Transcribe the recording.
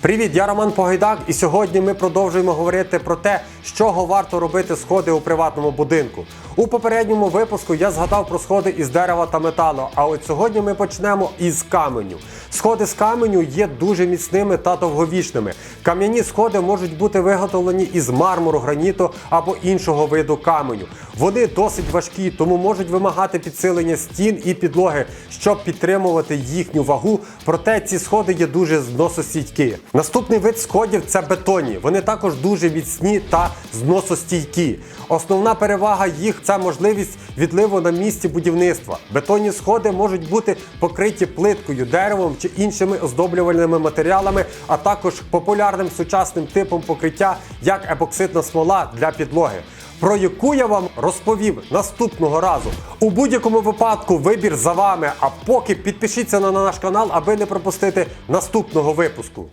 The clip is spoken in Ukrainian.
Привіт, я Роман Погайдак, і сьогодні ми продовжуємо говорити про те, з чого варто робити сходи у приватному будинку. У попередньому випуску я згадав про сходи із дерева та металу. А от сьогодні ми почнемо із каменю. Сходи з каменю є дуже міцними та довговічними. Кам'яні сходи можуть бути виготовлені із мармуру, граніту або іншого виду каменю. Вони досить важкі, тому можуть вимагати підсилення стін і підлоги, щоб підтримувати їхню вагу. Проте ці сходи є дуже зносостійкі. Наступний вид сходів це бетонні. Вони також дуже міцні та зносостійкі. Основна перевага їх це можливість відливу на місці будівництва. Бетонні сходи можуть бути покриті плиткою, деревом чи іншими оздоблювальними матеріалами, а також популярним сучасним типом покриття, як епоксидна смола для підлоги. Про яку я вам розповів наступного разу. У будь-якому випадку вибір за вами. А поки підпишіться на наш канал, аби не пропустити наступного випуску.